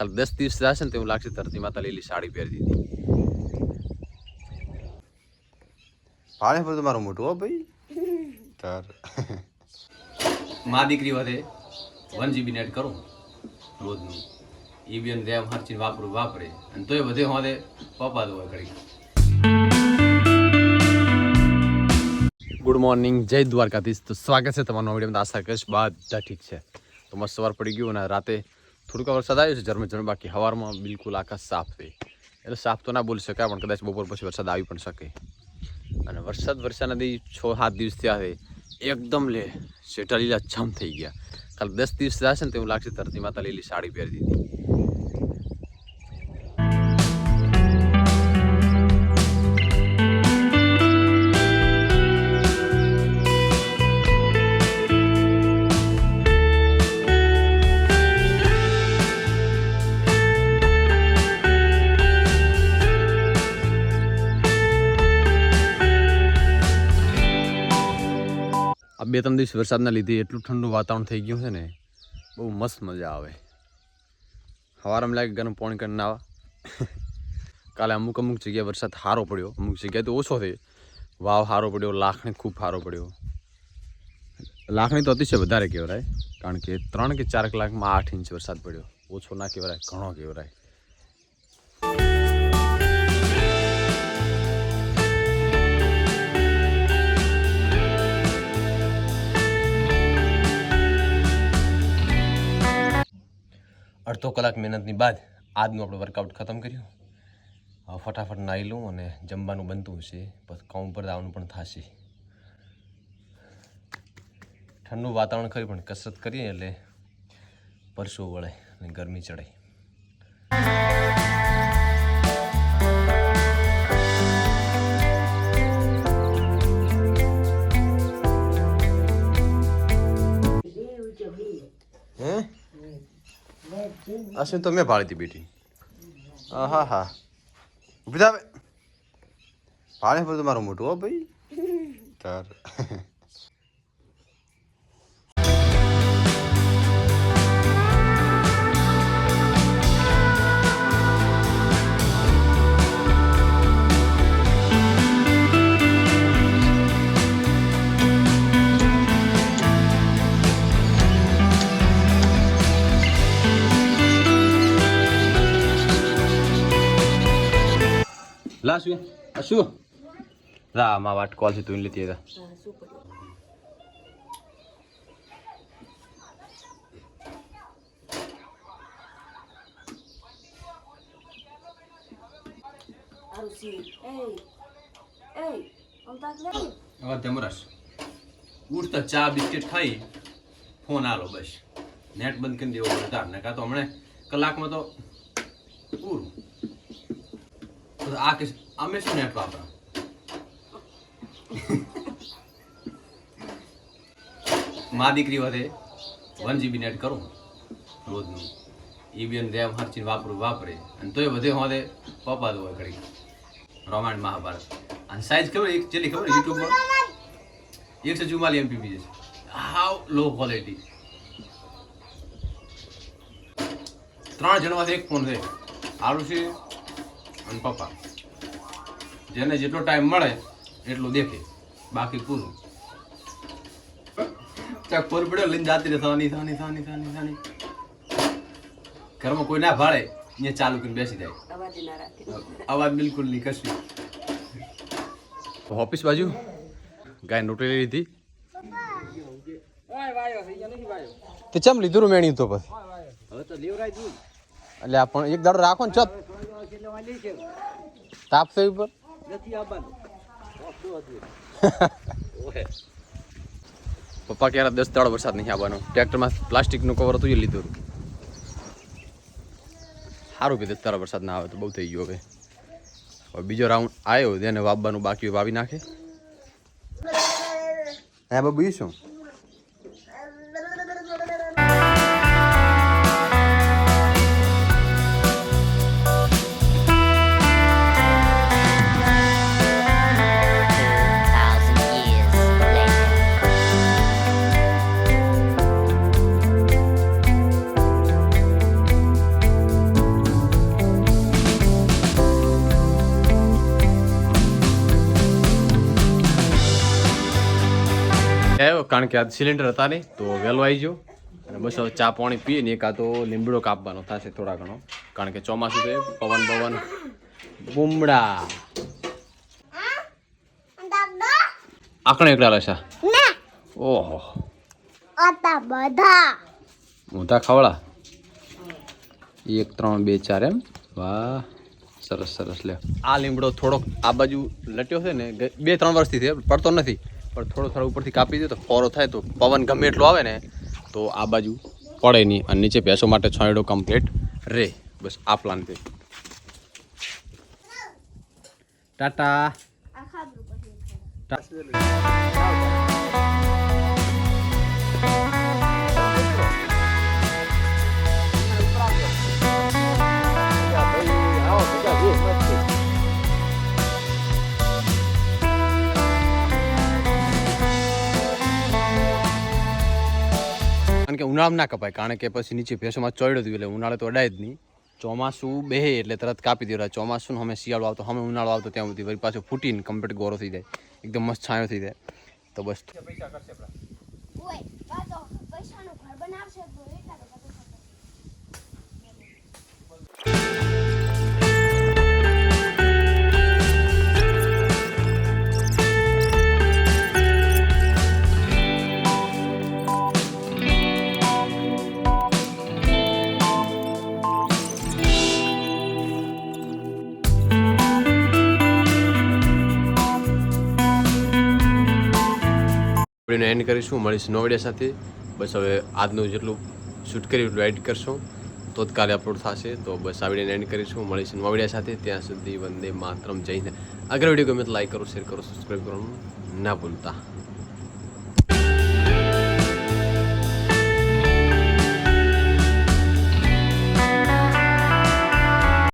કાલ દસ દિવસ જશે ને તો એવું લાગશે ધરતી માતા લીલી સાડી પહેરી દીધી. ભાડે પર તમારું મોટું હો ભાઈ? તાર. મા દીકરી વધે વન જીબી નેટ કરું. રોજનું. એ બી રેમ હરચીને વાપરું વાપરે. અને તોય વધે હોદે પપ્પા દો ઘડી ગુડ મોર્નિંગ જય દ્વારકાધીશ. તો સ્વાગત છે તમારું વિડીયોમાં. આશા કરીશ બધા ઠીક છે. તો મસ્ત સવાર પડી ગયું અને રાતે થોડુંક વરસાદ આવ્યો છે ઝરમે ઝરમે બાકી હવારમાં બિલકુલ આકાશ સાફ છે એટલે સાફ તો ના બોલી શકાય, પણ કદાચ બપોર પછી વરસાદ આવી પણ શકે. અને વરસાદ વરસા નથી છ, સાત દિવસ થયા છે એકદમ લે શેઠા લીલા છમ થઈ ગયા. કાલ દસ દિવસ જશે ને તેવું લાગશે ધરતી માતા લીલી સાડી પહેરી દીધી. આ બે ત્રણ દિવસ વરસાદના લીધે એટલું ઠંડુ વાતાવરણ થઈ ગયું છે ને, બહુ મસ્ત મજા આવે. સવારમાં લાગે ગરમ પાણી કરીને નાવા કાલે અમુક અમુક જગ્યાએ વરસાદ સારો પડ્યો. અમુક જગ્યાએ તો ઓછો થયો. વાવ સારો પડ્યો, લાખણી ખૂબ સારો પડ્યો. લાખણી તો અતિશય વધારે કહેવાય, કારણ કે ત્રણ કે ચાર કલાકમાં આઠ ઇંચ વરસાદ પડ્યો. ઓછો ના કહેવાય, ઘણો કહેવાય. અડધો કલાક મહેનતની બાદ આજનું આપણે વર્કઆઉટ ખતમ કર્યું. હવે ફટાફટ નાહી લઉં અને જમવાનું બનતું છે પછી કામ ઉપર આવવાનું પણ થશે. ઠંડુ વાતાવરણ ખરી, પણ કસરત કરીએ એટલે પરસો વળે અને ગરમી ચડે અશ્વિન તો મેં ભાળી હતી બેટી હા હા ઊભી ભાડે પર તમારું મોટું હો ભાઈ તાર લા શું શું? રા માં વાટ કોલ છે તું લેતી હતા. હવે ઉઠતા ચા બિસ્કિટ ખાઈ ફોન આલો બસ. નેટ બંધ કરી દેવો તાર ને કાં તો હમણાં કલાકમાં તો પૂરું તો આ કે અમે શું નેટ વાપરા મા દીકરી વધે વન જીબી નેટ કરું રોજનું. એ બી રેમ હરચીને વાપરું, વાપરે. અને તોય વધે હોદે પપ્પા દો ઘડી રોમાન્ડ મહાભારત. અને સાઈઝ ખબર એક ચેલી ખબર યુટ્યુબમાં? એકસો ચુમ્માલી એમપીબી છે. હાવ લો ક્વોલિટી ત્રણ જણમાંથી એક ફોન છે. આરુષી અને પપ્પા. જેને જેટલો ટાઈમ મળે એટલું દેખે. બાકી પૂરું. ત્યાં પૂર પડ્યો લઈને જાતી રહે થવાની થવાની થવાની થવાની થવાની ઘરમાં કોઈ ના ભાડે અહીંયા ચાલુ કરીને બેસી જાય. અવાજ ના રાખે. અવાજ બિલકુલ નહીં કશું. ઓફિસ બાજુ ગાય નોટરી લીધી. તે ચમ લીધું રૂ મેણી તો પછી? એટલે પણ એક દાડો રાખો ને ચત તાપ ઉપર? નથી પપ્પા ક્યારે દસ દાડો વરસાદ નહીં આવવાનો. ટ્રેક્ટરમાં પ્લાસ્ટિકનું કવર હતું એ લીધું સારું કે દસ દાડો વરસાદ ના આવે તો બહુ થઈ ગયો હવે. હવે બીજો રાઉન્ડ આવ્યો તેને વાવવાનું બાકી વાવી નાખે. હા બાબુ શું? આવ્યો કારણ કે આજ સિલિન્ડર હતા નહીં, તો વહેલો આવી ગયો. અને બસ હવે ચા પાણી પીએ ને એકાદ તો લીમડો કાપવાનો થશે થોડા ઘણો. કારણ કે ચોમાસું છે, પવન પવન બુમડા. આકણે એકડા રહેશે ઓહો. બધા ઊંધા ખાવડા? એક, ત્રણ, બે, ચાર એમ? વાહ, સરસ સરસ લે આ લીમડો થોડોક આ બાજુ લટ્યો છે ને, બે, ત્રણ વર્ષથી પડતો નથી. પણ થોડો થોડો ઉપરથી કાપી દે તો ફોરો થાય તો પવન ગમે એટલો આવે ને તો આ બાજુ પડે નહીં અને નીચે ભેંસો માટે છોંયડો કમ્પ્લીટ રે. બસ આ પ્લાન છે. ટાટા. કારણ કે ઉનાળામાં ના કપાય કારણ કે પછી નીચે ભેંસોમાં ચડ્યું થયું એટલે ઉનાળે તો અડાય જ નહીં. ચોમાસું બે એટલે તરત કાપી દેવા ચોમાસું અમે શિયાળો આવતો અમે ઉનાળો આવતો ત્યાં સુધી. વળી પાછું ફૂટીને કમ્પ્લીટ ગોરો થઈ જાય. એકદમ મસ્ત છાંયો થઈ જાય. તો બસ. વિડીયોને એન્ડ કરીશું મળીશું નવા વીડિયો સાથે. બસ હવે આજનું જેટલું શૂટ કર્યું એટલું એડિટ કરશું. તો જ કાલે અપલોડ થશે તો બસ આ એન્ડ કરીશું. મળીશું નવા વીડિયો સાથે. ત્યાં સુધી વંદે માતરમ. જઈને આગળ વીડિયો ગમે તો લાઈક કરો શેર કરો સબસ્ક્રાઈબ કરવાનું ના ભૂલતા.